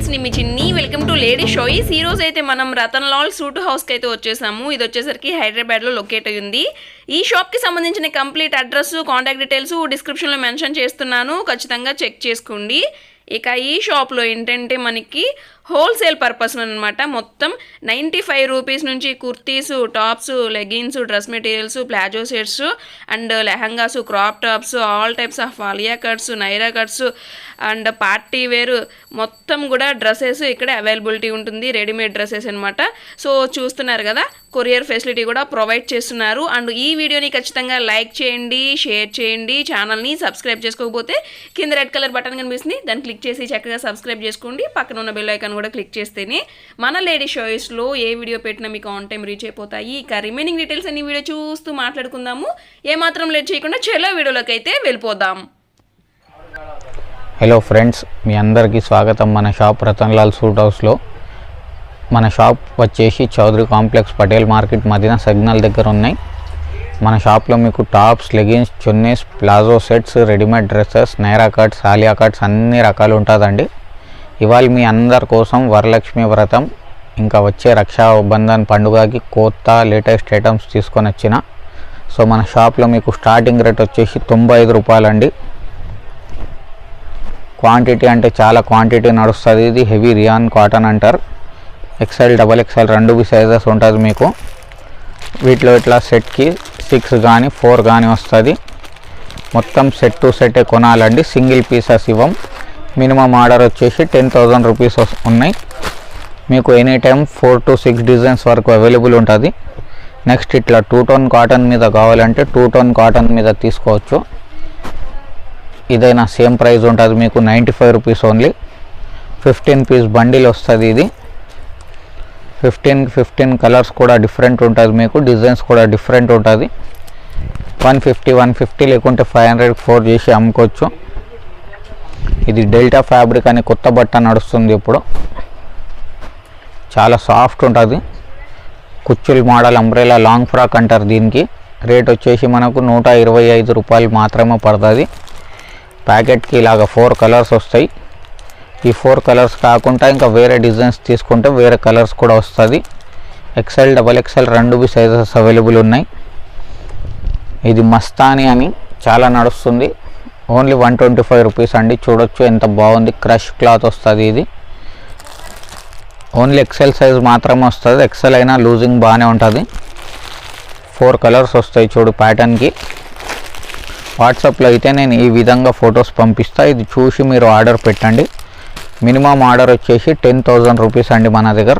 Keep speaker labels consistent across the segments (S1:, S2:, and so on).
S1: Friends మీ చిన్ని welcome to lady షోయిస్ ఈ రోజు అయితే మనం రతన్ లాల్ సూట్ హౌస్కి అయితే వచ్చేసాము. ఇది వచ్చేసరికి హైదరాబాద్లో లొకేట్ అయ్యింది. ఉంది ఈ షాప్కి సంబంధించిన కంప్లీట్ అడ్రస్ కాంటాక్ట్ డీటెయిల్స్ డిస్క్రిప్షన్లో మెన్షన్ చేస్తున్నాను. ఖచ్చితంగా చెక్ చేసుకోండి. ఇక ఈ షాప్లో ఏంటంటే మనకి హోల్సేల్ పర్పస్ అనమాట మొత్తం నైంటీ ఫైవ్ రూపీస్ నుంచి kurtis tops leggings dress materials palazzo sets and lehengas crop tops all types of Alia cuts Naira cuts and party wear మొత్తం కూడా డ్రెస్సెస్ ఇక్కడ అవైలబిలిటీ ఉంటుంది. రెడీమేడ్ డ్రెస్సెస్ అనమాట సో చూస్తున్నారు కదా కొరియర్ ఫెసిలిటీ కూడా provide చేస్తున్నారు. అండ్ ఈ వీడియోని ఖచ్చితంగా లైక్ చేయండి షేర్ చేయండి. ఛానల్ని సబ్స్క్రైబ్ చేసుకోకపోతే కింద రెడ్ కలర్ బటన్ కనిపిస్తుంది. దాన్ని క్లిక్ చేసి చక్కగా సబ్స్క్రైబ్ చేసుకోండి. పక్కన ఉన్న బెల్ ఐకాన్ కూడా క్లిక్ చేస్తేనే మన లేడీ షోయిస్లో ఏ వీడియో పెట్టినా మీకు ఆన్ టైం రీచ్ అయిపోతాయి. ఇక రిమైనింగ్ డీటెయిల్స్ అన్ని వీడియో చూస్తూ మాట్లాడుకుందాము. ఏమాత్రం లేట్ చేయకుండా చెలో వీడియోలోకి అయితే వెళ్ళిపోదాం.
S2: హలో ఫ్రెండ్స్ మీ అందరికీ స్వాగతం. మన షాప్ రతన్లాల్ సూట్ హౌస్లో. మన షాప్ వచ్చేసి చౌదరి కాంప్లెక్స్ పటేల్ మార్కెట్ మధ్యన సిగ్నల్ దగ్గర ఉన్నాయి. మన షాప్లో మీకు tops leggings chunnis palazzo sets readymade dresses Naira cuts Alia cuts అన్ని రకాలు ఉంటుందండి. ఇవాళ మీ అందరి కోసం వరలక్ష్మి వ్రతం ఇంకా వచ్చే రక్షాబంధన్ పండుగకి కొత్త లేటెస్ట్ ఐటమ్స్ తీసుకొని వచ్చిన. సో మన షాప్లో మీకు స్టార్టింగ్ రేట్ వచ్చేసి తొంభై ఐదు రూపాయలండి. క్వాంటిటీ అంటే చాలా క్వాంటిటీ నడుస్తుంది. ఇది హెవీ రియాన్ కాటన్ అంటారు. ఎక్సెల్ డబల్ ఎక్సెల్ రెండు బి సైజెస్ ఉంటుంది మీకు. వీటిలో ఇట్లా సెట్కి సిక్స్ కానీ ఫోర్ కానీ వస్తుంది. మొత్తం సెట్ టు సెట్ కొనాలండి. సింగిల్ పీసెస్ ఇవ్వం. మినిమం ఆర్డర్ వచ్చేసి టెన్ థౌజండ్ రూపీస్ ఉన్నాయి. మీకు any time four to six designs వరకు అవైలబుల్ ఉంటుంది. నెక్స్ట్ ఇట్లా టూ టోన్ కాటన్ మీద కావాలంటే టూ టోన్ కాటన్ మీద తీసుకోవచ్చు. ఇదైనా సేమ్ ప్రైస్ ఉంటుంది మీకు ninety five rupees only fifteen piece bundle వస్తుంది ఇది. ఫిఫ్టీన్ ఫిఫ్టీన్ కలర్స్ కూడా డిఫరెంట్ ఉంటుంది మీకు డిజైన్స్ కూడా డిఫరెంట్ ఉంటుంది. వన్ ఫిఫ్టీ వన్ ఫిఫ్టీ లేకుంటే ఫైవ్ హండ్రెడ్ ఫోర్ చేసి అమ్ముకోవచ్చు. ఇది డెల్టా ఫ్యాబ్రిక్ అని కొత్త బట్ట నడుస్తుంది ఇప్పుడు. చాలా సాఫ్ట్ ఉంటుంది. కుచ్చులు మోడల్ అంబ్రెలా లాంగ్ ఫ్రాక్ అంటారు దీనికి. రేట్ వచ్చేసి మనకు నూట ఇరవై ఐదు రూపాయలు మాత్రమే పడుతుంది. ప్యాకెట్కి ఇలాగ ఫోర్ కలర్స్ వస్తాయి. ఈ ఫోర్ కలర్స్ కాకుండా ఇంకా వేరే డిజైన్స్ తీసుకుంటే వేరే కలర్స్ కూడా వస్తుంది. ఎక్సెల్ డబల్ ఎక్సెల్ రెండు బి సైజెస్ అవైలబుల్ ఉన్నాయి. ఇది మస్తాని అని చాలా నడుస్తుంది. Only one twenty five rupees అండి. చూడొచ్చు ఎంత బాగుంది. క్రష్ క్లాత్ వస్తుంది ఇది. ఓన్లీ ఎక్సెల్ సైజ్ మాత్రమే వస్తుంది. ఎక్సెల్ అయినా లూజింగ్ బాగానే ఉంటుంది. ఫోర్ కలర్స్ వస్తాయి చూడు ప్యాటర్న్కి వాట్సాప్లో అయితే నేను ఈ విధంగా ఫొటోస్ పంపిస్తా. ఇది చూసి మీరు ఆర్డర్ పెట్టండి. మినిమం ఆర్డర్ వచ్చేసి టెన్ థౌజండ్ రూపీస్ అండి మన దగ్గర.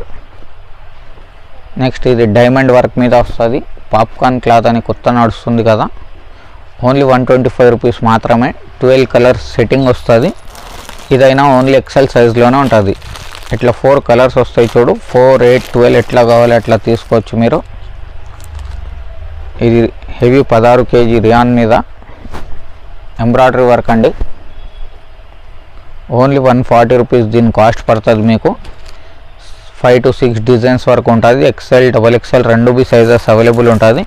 S2: నెక్స్ట్ ఇది డైమండ్ వర్క్ మీద వస్తుంది. పాప్కార్న్ క్లాత్ అని కొత్త నడుస్తుంది కదా. Only one twenty five rupees మాత్రమే. ట్వెల్వ్ కలర్స్ సెట్టింగ్ వస్తుంది. ఇదైనా ఓన్లీ ఎక్సెల్ సైజ్లోనే ఉంటుంది. ఇట్లా ఫోర్ కలర్స్ వస్తాయి చూడు. ఫోర్ ఎయిట్ ట్వెల్వ్ ఎట్లా కావాలి అట్లా తీసుకోవచ్చు మీరు. ఇది హెవీ పదహారు కేజీ రియాన్ మీద. ఎంబ్రాయిడరీ వర్క్ అండి. ఓన్లీ వన్ ఫార్టీ రూపీస్ దీని కాస్ట్ పడుతుంది మీకు. ఫైవ్ టు సిక్స్ డిజైన్స్ వరకు ఉంటుంది. ఎక్సెల్ డబల్ ఎక్సెల్ రెండు బి సైజెస్ అవైలబుల్ ఉంటుంది.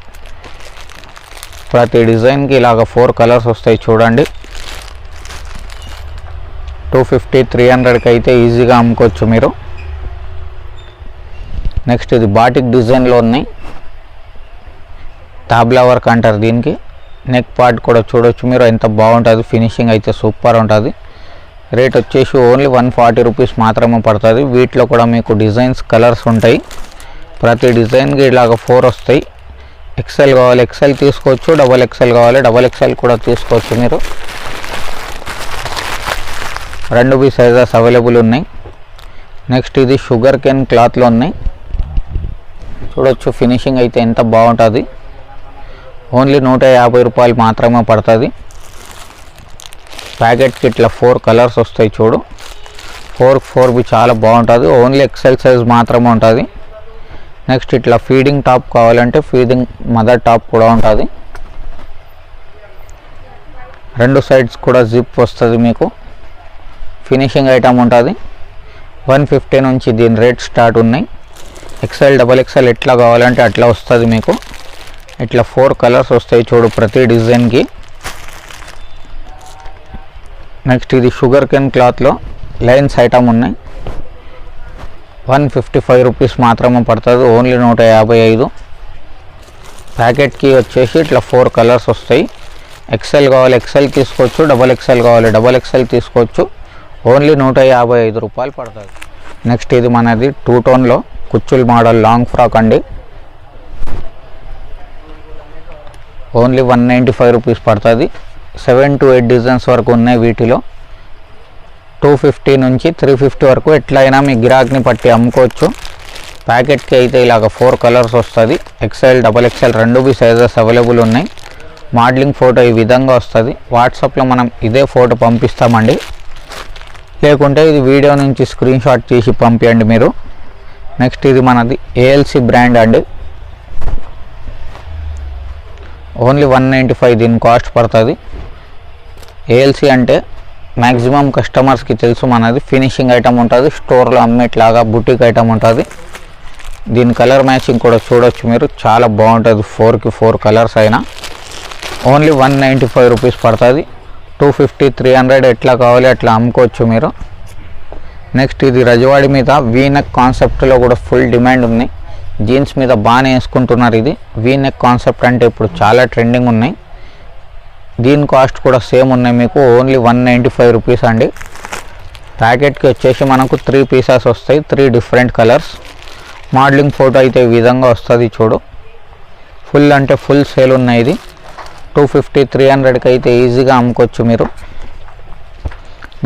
S2: ప్రతి డిజైన్కి ఇలాగ ఫోర్ కలర్స్ వస్తాయి చూడండి. టూ ఫిఫ్టీ త్రీ హండ్రెడ్కి అయితే ఈజీగా అమ్ముకోవచ్చు మీరు. నెక్స్ట్ ఇది బాటిక్ డిజైన్లో ఉన్నాయి. తాబ్లా వర్క్ అంటారు దీనికి. నెక్ పార్ట్ కూడా చూడొచ్చు మీరు ఎంత బాగుంటుంది ఫినిషింగ్ అయితే సూపర్ ఉంటుంది. రేట్ వచ్చేసి ఓన్లీ వన్ ఫార్టీ రూపీస్ మాత్రమే పడుతుంది. వీటిలో కూడా మీకు డిజైన్స్ కలర్స్ ఉంటాయి. ప్రతి డిజైన్కి ఇలాగ ఫోర్ వస్తాయి. ఎక్సెల్ కావాలి ఎక్సెల్ తీసుకోవచ్చు డబల్ ఎక్సెల్ కావాలి డబల్ ఎక్సెల్ కూడా తీసుకోవచ్చు మీరు. రెండు బి సైజెస్ అవైలబుల్ ఉన్నాయి. నెక్స్ట్ ఇది షుగర్ కేన్ క్లాత్లో ఉన్నాయి. చూడొచ్చు ఫినిషింగ్ అయితే ఎంత బాగుంటుంది. ఓన్లీ నూట యాభై రూపాయలు మాత్రమే పడుతుంది. ప్యాకెట్కి ఇట్లా ఫోర్ కలర్స్ వస్తాయి చూడు. ఫోర్ ఫోర్ బి చాలా బాగుంటుంది. ఓన్లీ ఎక్సెల్ సైజ్ మాత్రమే ఉంటుంది. నెక్స్ట్ ఇట్లా ఫీడింగ్ టాప్ కావాలంటే ఫీడింగ్ మదర్ టాప్ కూడా ఉంటుంది. రెండు సైడ్స్ కూడా జిప్ వస్తుంది మీకు. ఫినిషింగ్ ఐటమ్ ఉంటుంది. వన్ ఫిఫ్టీ నుంచి దీని రేట్ స్టార్ట్ ఉన్నాయి. ఎక్సెల్ డబల్ ఎక్సెల్ ఎట్లా కావాలంటే అట్లా వస్తుంది మీకు. ఇట్లా ఫోర్ కలర్స్ వస్తాయి చూడు ప్రతి డిజైన్కి. నెక్స్ట్ ఇది షుగర్ కెన్ క్లాత్లో లైన్స్ ఐటమ్ ఉన్నాయి. వన్ ఫిఫ్టీ ఫైవ్ రూపీస్ మాత్రమే పడుతుంది. ఓన్లీ నూట యాభై ఐదు. ప్యాకెట్కి వచ్చేసి ఇట్లా ఫోర్ కలర్స్ వస్తాయి. ఎక్సెల్ కావాలి ఎక్సెల్ తీసుకోవచ్చు. డబల్ ఎక్సెల్ కావాలి డబల్ ఎక్సెల్ తీసుకోవచ్చు. ఓన్లీ నూట యాభై ఐదు రూపాయలు పడుతుంది. నెక్స్ట్ ఇది మనది టూ టోన్లో కుచ్చుల్ మోడల్ లాంగ్ ఫ్రాక్ అండి. Only one ninety five rupees పడుతుంది. సెవెన్ టు ఎయిట్ డిజైన్స్ వరకు ఉన్నాయి వీటిలో. టూ ఫిఫ్టీ నుంచి త్రీ ఫిఫ్టీ వరకు ఎట్లయినా మీ గిరాక్ని పట్టి అమ్ముకోవచ్చు. ప్యాకెట్కి అయితే ఇలాగ ఫోర్ కలర్స్ వస్తుంది. ఎక్స్ఎల్ డబల్ ఎక్స్ఎల్ రెండు బి సైజెస్ అవైలబుల్ ఉన్నాయి. మోడలింగ్ ఫోటో ఈ విధంగా వస్తుంది. వాట్సాప్లో మనం ఇదే ఫోటో పంపిస్తామండి. లేకుంటే ఇది వీడియో నుంచి స్క్రీన్ షాట్ తీసి పంపించండి మీరు. నెక్స్ట్ ఇది మనది ఏఎల్సి బ్రాండ్ అండి. ఓన్లీ వన్ నైంటీ ఫైవ్ దీని కాస్ట్ పడుతుంది. ఏఎల్సి అంటే మ్యాక్సిమం కస్టమర్స్కి తెలుసు మనది. ఫినిషింగ్ ఐటమ్ ఉంటుంది. స్టోర్లో అమ్మేట్లాగా బుటిక్ ఐటమ్ ఉంటుంది. దీని కలర్ మ్యాచింగ్ కూడా చూడొచ్చు మీరు. చాలా బాగుంటుంది. ఫోర్కి ఫోర్ కలర్స్ అయినా. Only one ninety five rupees పడుతుంది. టూ ఫిఫ్టీ త్రీ హండ్రెడ్ ఎట్లా కావాలి అట్లా అమ్ముకోవచ్చు మీరు. నెక్స్ట్ ఇది రజవాడి మీద వీనెక్ కాన్సెప్ట్లో కూడా ఫుల్ డిమాండ్ ఉంది. జీన్స్ మీద బాగానే వేసుకుంటున్నారు ఇది. వీనెక్ కాన్సెప్ట్ అంటే ఇప్పుడు చాలా ట్రెండింగ్ ఉన్నాయి. దీని కాస్ట్ కూడా సేమ్ ఉన్నాయి మీకు only one ninety five rupees అండి. ప్యాకెట్కి వచ్చేసి మనకు త్రీ పీసెస్ వస్తాయి three different colours. Modelling photo అయితే ఈ విధంగా వస్తుంది చూడు. ఫుల్ అంటే ఫుల్ సేల్ ఉన్నాయి ఇది. టూ ఫిఫ్టీ త్రీ హండ్రెడ్కి అయితే ఈజీగా అమ్ముకోవచ్చు మీరు.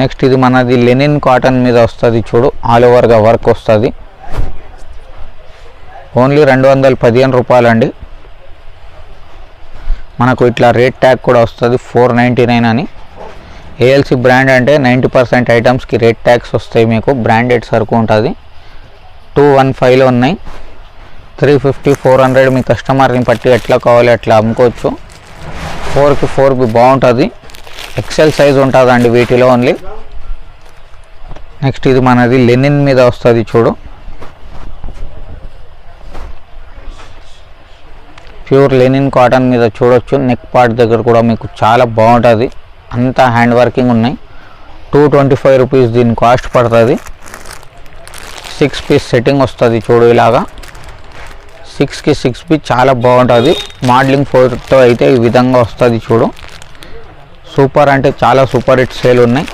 S2: నెక్స్ట్ ఇది మనది లెనిన్ కాటన్ మీద వస్తుంది చూడు ఆల్ ఓవర్గా వర్క్ వస్తుంది. ఓన్లీ రెండు వందల పదిహేను రూపాయలండి. మనకు ఇట్లా రేట్ ట్యాగ్ కూడా వస్తుంది ఫోర్ నైంటీ నైన్ అని. ఏఎల్సి బ్రాండ్ అంటే నైంటీ పర్సెంట్ ఐటమ్స్కి రేట్ ట్యాగ్స్ వస్తాయి మీకు బ్రాండెడ్ సరుకు ఉంటుంది. టూ వన్ ఫైవ్లో ఉన్నాయి. త్రీ ఫిఫ్టీ ఫోర్ హండ్రెడ్ మీ కస్టమర్ని బట్టి ఎట్లా కావాలి అట్లా అమ్ముకోవచ్చు. ఫోర్కి ఫోర్కి బాగుంటుంది. ఎక్సెల్ సైజ్ ఉంటుందండి వీటిలో ఓన్లీ నెక్స్ట్ ఇది మనది లెనిన్ మీద వస్తుంది చూడు. ప్యూర్ లెనిన్ కాటన్ మీద చూడొచ్చు. నెక్ పార్ట్ దగ్గర కూడా మీకు చాలా బాగుంటుంది. అంతా హ్యాండ్ వర్కింగ్ ఉన్నాయి. టూ ట్వంటీ ఫైవ్ రూపీస్ దీని కాస్ట్ పడుతుంది. సిక్స్ పీస్ సెట్టింగ్ వస్తుంది చూడు ఇలాగా. సిక్స్కి సిక్స్ పీస్ చాలా బాగుంటుంది. మోడలింగ్ ఫోటో అయితే ఈ విధంగా వస్తుంది చూడు. సూపర్ అంటే చాలా సూపర్ హిట్ సేల్ ఉన్నాయి.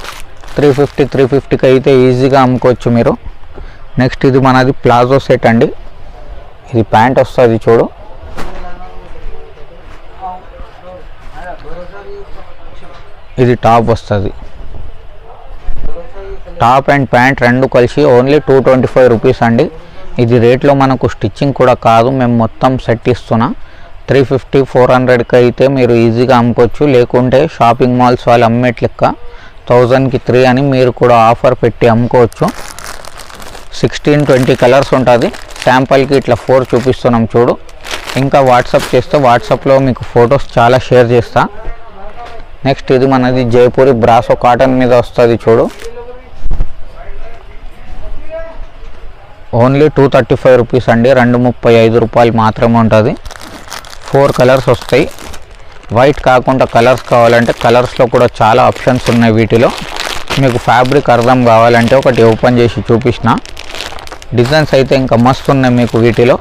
S2: త్రీ ఫిఫ్టీ త్రీ ఫిఫ్టీకి అయితే ఈజీగా అమ్ముకోవచ్చు మీరు. నెక్స్ట్ ఇది మనది ప్లాజో సెట్ అండి. ఇది ప్యాంట్ వస్తుంది చూడు. ఇది టాప్ వస్తుంది. టాప్ అండ్ ప్యాంట్ రెండు కలిసి only two twenty five rupees అండి. ఇది రేట్లో మనకు స్టిచ్చింగ్ కూడా కాదు. మేము మొత్తం సెట్ ఇస్తున్నా. త్రీ ఫిఫ్టీ ఫోర్ హండ్రెడ్కి అయితే మీరు ఈజీగా అమ్ముకోవచ్చు. లేకుంటే షాపింగ్ మాల్స్ వాళ్ళు అమ్మేట్ లెక్క థౌజండ్కి త్రీ అని మీరు కూడా ఆఫర్ పెట్టి అమ్ముకోవచ్చు. సిక్స్టీన్ ట్వంటీ కలర్స్ ఉంటుంది. శాంపుల్కి ఇట్లా ఫోర్ చూపిస్తున్నాం చూడు. ఇంకా వాట్సాప్ చేస్తే వాట్సాప్లో మీకు ఫొటోస్ చాలా షేర్ చేస్తాను నెక్స్ట్ ఇది మనది జైపూరి బ్రాసో కాటన్ మీద వస్తుంది చూడు. Only two thirty five rupees అండి రెండు ముప్పై ఐదు రూపాయలు మాత్రమే ఉంటుంది. ఫోర్ కలర్స్ వస్తాయి. వైట్ కాకుండా కలర్స్ కావాలంటే కలర్స్లో కూడా చాలా ఆప్షన్స్ ఉన్నాయి వీటిలో. మీకు ఫ్యాబ్రిక్ అర్థం కావాలంటే ఒకటి ఓపెన్ చేసి చూపించిన డిజైన్స్ అయితే ఇంకా మస్తు ఉన్నాయి మీకు వీటిలో.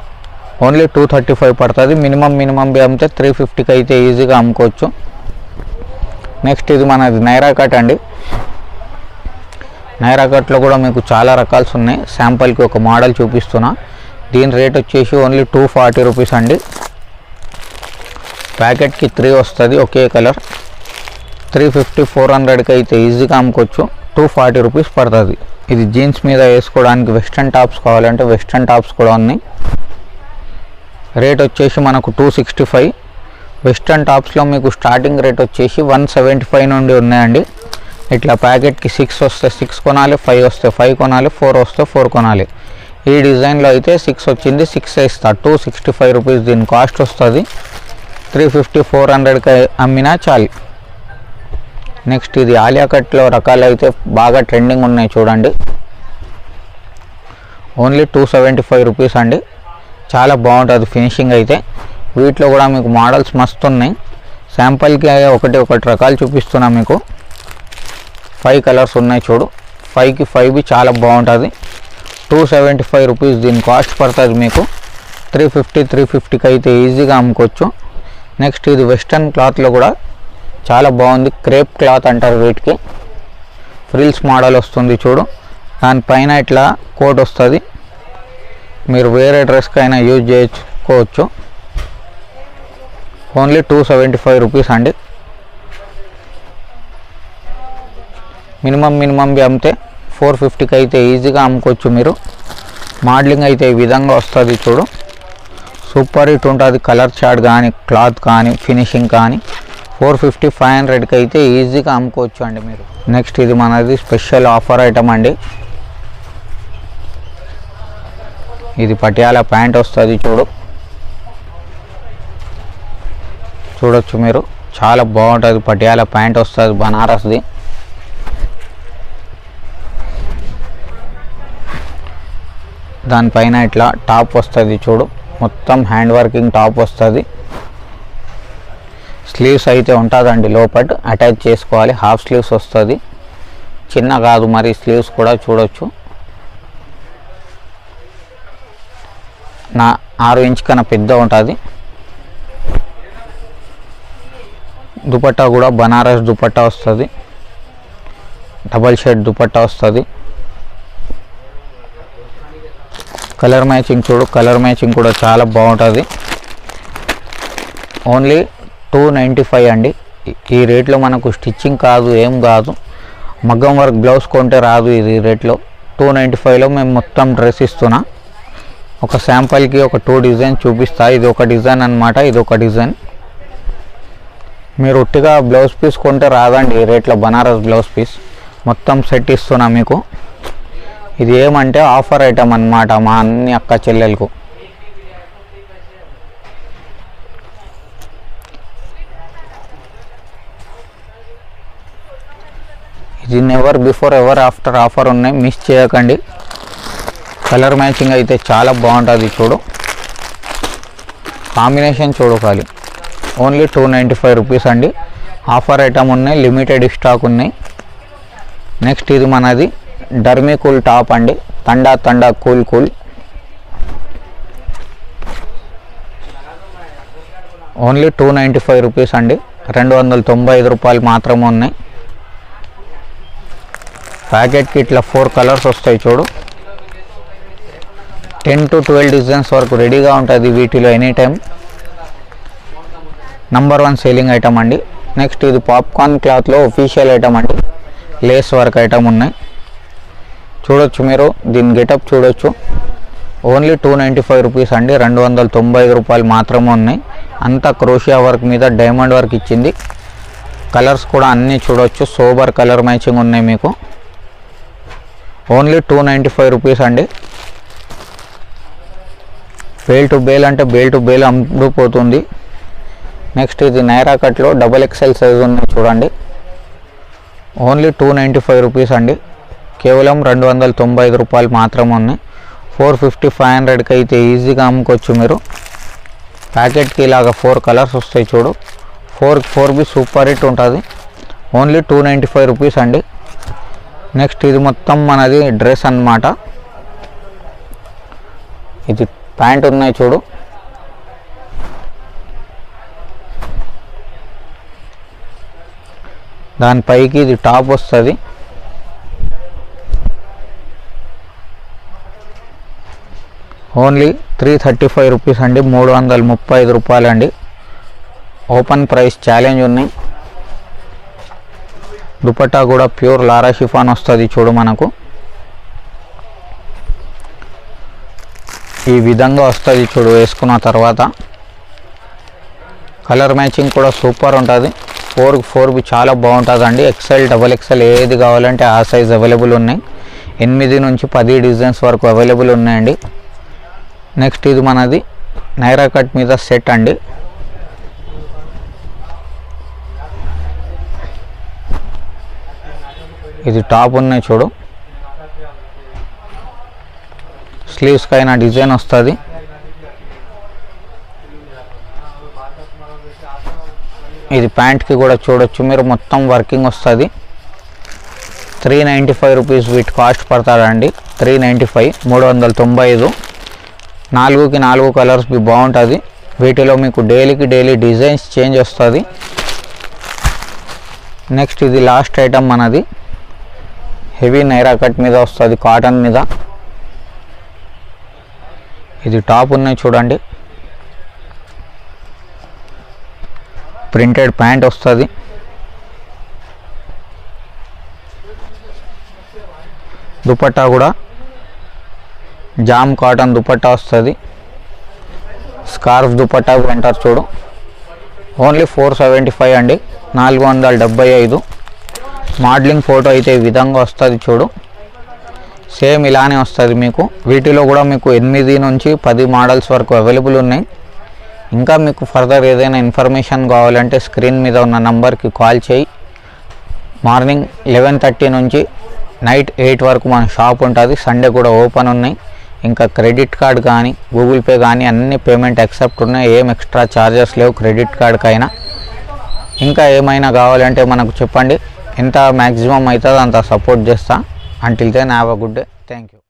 S2: ఓన్లీ టూ థర్టీ ఫైవ్ పడుతుంది. మినిమం మినిమం బి అమ్మితే త్రీ ఫిఫ్టీకి అయితే ఈజీగా అమ్ముకోవచ్చు. నెక్స్ట్ ఇది మనది నైరా కట్ అండి. నైరా కట్లో కూడా మీకు చాలా రకాల్స్ ఉన్నాయి. శాంపుల్కి ఒక మోడల్ చూపిస్తున్నా. దీని రేట్ వచ్చేసి ఓన్లీ టూ ఫార్టీ రూపీస్ అండి. ప్యాకెట్కి త్రీ వస్తుంది ఒకే కలర్. త్రీ ఫిఫ్టీ ఫోర్ హండ్రెడ్కి అయితే ఈజీగా అమ్ముకోవచ్చు టూ ఫార్టీ రూపీస్ పడుతుంది. ఇది జీన్స్ మీద వేసుకోవడానికి వెస్ట్రన్ టాప్స్ కావాలంటే వెస్ట్రన్ టాప్స్ కూడా ఉన్నాయి. రేట్ వచ్చేసి మనకు టూ సిక్స్టీ ఫైవ్ వెస్ట్రన్ టాప్స్లో మీకు స్టార్టింగ్ రేట్ వచ్చేసి వన్ సెవెంటీ ఫైవ్ నుండి ఉన్నాయండి. ఇట్లా ప్యాకెట్కి సిక్స్ వస్తే సిక్స్ కొనాలి ఫైవ్ వస్తే ఫైవ్ కొనాలి ఫోర్ వస్తే ఫోర్ కొనాలి. ఈ డిజైన్లో అయితే సిక్స్ వచ్చింది సిక్స్ ఇస్తా టూ సిక్స్టీ ఫైవ్ రూపీస్ దీని కాస్ట్ వస్తుంది. త్రీ ఫిఫ్టీ ఫోర్ హండ్రెడ్కి అమ్మినా చాలు. నెక్స్ట్ ఇది ఆలియా కట్లో రకాలు అయితే బాగా ట్రెండింగ్ ఉన్నాయి చూడండి. Only two seventy five rupees అండి. చాలా బాగుంటుంది ఫినిషింగ్ అయితే. వీటిలో కూడా మీకు మోడల్స్ మస్తు ఉన్నాయి శాంపుల్కి ఒకటి ఒకటి రకాలు చూపిస్తున్నా మీకు. ఫైవ్ కలర్స్ ఉన్నాయి చూడు. ఫైవ్కి ఫైవ్ బి చాలా బాగుంటుంది. టూ సెవెంటీ ఫైవ్ రూపీస్ దీని కాస్ట్ పడుతుంది మీకు. త్రీ ఫిఫ్టీ త్రీ ఫిఫ్టీకి అయితే ఈజీగా అమ్ముకోవచ్చు. నెక్స్ట్ ఇది వెస్ట్రన్ క్లాత్లో కూడా చాలా బాగుంది. క్రేప్ క్లాత్ అంటారు వీటికి. ఫ్రిల్స్ మోడల్ వస్తుంది చూడు. దానిపైన ఇట్లా కోట్ వస్తుంది. మీరు వేరే డ్రెస్కి అయినా యూజ్ చేసుకోవచ్చు. Only two seventy five rupees అండి. మినిమం మినిమంవి అమ్మితే ఫోర్ ఫిఫ్టీకి అయితే ఈజీగా అమ్ముకోవచ్చు మీరు. మోడలింగ్ అయితే ఈ విధంగా వస్తుంది చూడు. సూపర్ హిట్ ఉంటుంది. కలర్ చాట్ కానీ క్లాత్ కానీ ఫినిషింగ్ కానీ ఫోర్ ఫిఫ్టీ ఫైవ్ హండ్రెడ్కి అయితే ఈజీగా అమ్ముకోవచ్చు అండి మీరు. నెక్స్ట్ ఇది మనది స్పెషల్ ఆఫర్ ఐటమ్ అండి. ఇది పటియాల ప్యాంట్ వస్తుంది చూడు. చూడొచ్చు మీరు. చాలా బాగుంటుంది. పటియాల ప్యాంట్ వస్తుంది. బనారస్ది. దానిపైన ఇట్లా టాప్ వస్తుంది చూడు. మొత్తం హ్యాండ్ వర్కింగ్ టాప్ వస్తుంది. స్లీవ్స్ అయితే ఉంటుందండి లోపల అటాచ్ చేసుకోవాలి. హాఫ్ స్లీవ్స్ వస్తుంది. చిన్న కాదు మరి స్లీవ్స్ కూడా చూడొచ్చు. నా ఆరు ఇంచ్ కన్నా పెద్ద ఉంటుంది. దుపట్టా కూడా బనారస్ దుపట్టా వస్తుంది. డబల్ షేడ్ దుపట్టా వస్తుంది. కలర్ మ్యాచింగ్ చూడు కలర్ మ్యాచింగ్ కూడా చాలా బాగుంటుంది. ఓన్లీ టూ నైంటీ ఫైవ్ అండి. ఈ- రేట్లో మనకు స్టిచ్చింగ్ కాదు ఏం కాదు. మగ్గం వర్క్ బ్లౌజ్ కొంటే రాదు ఇది రేట్లో. టూ నైంటీ ఫైవ్లో మేము మొత్తం డ్రెస్ ఇస్తున్నా. ఒక శాంపుల్కి ఒక టూ డిజైన్ చూపిస్తా. ఇది ఒక డిజైన్ అన్నమాట ఇది ఒక డిజైన్. మీరు ఒట్టిగా బ్లౌజ్ పీస్ కొంటే రాదండి ఈ రేట్లో బనారస్ బ్లౌజ్ పీస్. మొత్తం సెట్ ఇస్తున్నా మీకు. ఇది ఏమంటే ఆఫర్ ఐటమ్ అన్నమాట మా అన్ని అక్క చెల్లెలకు. ఇది never before ever after offer ఉన్నాయి. మిస్ చేయకండి. కలర్ మ్యాచింగ్ అయితే చాలా బాగుంటుంది చూడు. కాంబినేషన్ చూడు ఖాళీ only two ninety five rupees అండి. ఆఫర్ ఐటమ్ ఉన్నాయి లిమిటెడ్ స్టాక్ ఉన్నాయి. నెక్స్ట్ ఇది మనది డర్మీ కూల్ టాప్ అండి. తండా తండా cool cool. Only two ninety five rupees అండి. రెండు వందల తొంభై ఐదు రూపాయలు మాత్రమే ఉన్నాయి. ప్యాకెట్కి ఇట్లా ఫోర్ కలర్స్ వస్తాయి చూడు. టెన్ టు ట్వెల్వ్ డిజైన్స్ వరకు రెడీగా ఉంటుంది వీటిలో any time number one selling item అండి. నెక్స్ట్ ఇది పాప్కార్న్ క్లాత్లో ఒఫీషియల్ ఐటమ్ అండి. లేస్ వర్క్ ఐటమ్ ఉన్నాయి. చూడొచ్చు మీరు దీని గెటప్ చూడొచ్చు. Only two ninety five rupees అండి. రెండు వందల తొంభై ఐదు రూపాయలు మాత్రమే ఉన్నాయి. అంతా క్రోషియా వర్క్ మీద డైమండ్ వర్క్ ఇచ్చింది. కలర్స్ కూడా అన్నీ చూడొచ్చు. సోబర్ కలర్ మ్యాచింగ్ ఉన్నాయి మీకు. Only two ninety five rupees అండి. బేల్ టు బేల్ అంటే బేల్ టు బేల్ అమ్ముడుపోతుంది నెక్స్ట్ ఇది నైరా కట్లో డబల్ ఎక్స్ఎల్ సైజ్ ఉంది చూడండి. Only two ninety five rupees అండి. కేవలం రెండు వందల తొంభై ఐదు రూపాయలు మాత్రమే ఉన్నాయి. ఫోర్ ఫిఫ్టీ ఫైవ్ హండ్రెడ్కి అయితే ఈజీగా అమ్ముకోవచ్చు మీరు. ప్యాకెట్కి ఇలాగ ఫోర్ కలర్స్ వస్తాయి చూడు. ఫోర్ ఫోర్ బి సూపర్ హిట్ ఉంటుంది. Only two ninety five rupees అండి. నెక్స్ట్ ఇది మొత్తం మనది డ్రెస్ అన్నమాట. ఇది ప్యాంట్ ఉన్నాయి చూడు. దానిపైకి ఇది టాప్ వస్తుంది. Only three thirty five rupees అండి మూడు వందల ముప్పై ఐదు రూపాయలు అండి ఓపెన్ ప్రైస్ ఛాలెంజ్ ఉన్నాయి. దుపట్టా కూడా ప్యూర్ లారా షిఫాన్ వస్తుంది చూడు మనకు. ఈ విధంగా వస్తుంది చూడు వేసుకున్న తర్వాత. కలర్ మ్యాచింగ్ కూడా సూపర్ ఉంటుంది. ఫోర్ ఫోర్ బి చాలా బాగుంటుంది అండి ఎక్సెల్ డబల్ ఎక్సెల్ ఏది కావాలంటే ఆ సైజ్ అవైలబుల్ ఉన్నాయి. ఎనిమిది నుంచి పది డిజైన్స్ వరకు అవైలబుల్ ఉన్నాయండి. నెక్స్ట్ ఇది మనది నైరా కట్ మీద సెట్ అండి. ఇది టాప్ ఉన్నాయి చూడు. స్లీవ్స్కి అయినా డిజైన్ వస్తుంది. ఇది ప్యాంట్కి కూడా చూడొచ్చు. మీరు మొత్తం వర్కింగ్ వస్తుంది. త్రీ నైంటీ ఫైవ్ రూపీస్ వీటి కాస్ట్ పడతాడండి త్రీ నైంటీ ఫైవ్ మూడు వందల తొంభై ఐదు. నాలుగుకి నాలుగు కలర్స్ బాగుంటుంది. వీటిలో మీకు డైలీకి డైలీ డిజైన్స్ చేంజ్ వస్తుంది. నెక్స్ట్ ఇది లాస్ట్ ఐటమ్ మనది. హెవీ నైరా కట్ మీద వస్తుంది కాటన్ మీద. ఇది టాప్ ఉన్నాయి చూడండి. ప్రింటెడ్ ప్యాంట్ వస్తుంది. దుపట్టా కూడా. జామ్ కాటన్ దుపట్టా వస్తుంది. స్కార్ఫ్ దుపట్టా అంటారు చూడు. ఓన్లీ ఫోర్ సెవెంటీ ఫైవ్ అండి. నాలుగు వందల డెబ్బై ఐదు. మోడలింగ్ ఫోటో అయితే ఈ విధంగా వస్తుంది చూడు. సేమ్ ఇలానే వస్తుంది మీకు. వీటిలో కూడా మీకు ఎనిమిది నుంచి పది మోడల్స్ వరకు అవైలబుల్ ఉన్నాయి. ఇంకా మీకు ఫర్దర్ ఏదైనా ఇన్ఫర్మేషన్ కావాలంటే స్క్రీన్ మీద ఉన్న నంబర్కి కాల్ చేయి. మార్నింగ్ లెవెన్ థర్టీ నుంచి నైట్ ఎయిట్ వరకు మన షాప్ ఉంటుంది. సండే కూడా ఓపెన్ ఉన్నాయి. ఇంకా క్రెడిట్ కార్డ్ కానీ గూగుల్ పే కానీ అన్ని పేమెంట్ యాక్సెప్ట్ ఉన్నాయి. ఏం ఎక్స్ట్రా ఛార్జెస్ లేవు క్రెడిట్ కార్డ్కైనా ఇంకా ఏమైనా కావాలంటే మనకు చెప్పండి. ఎంత మ్యాక్సిమం అవుతుందో అంత సపోర్ట్ చేస్తా. Until then have a good day thank you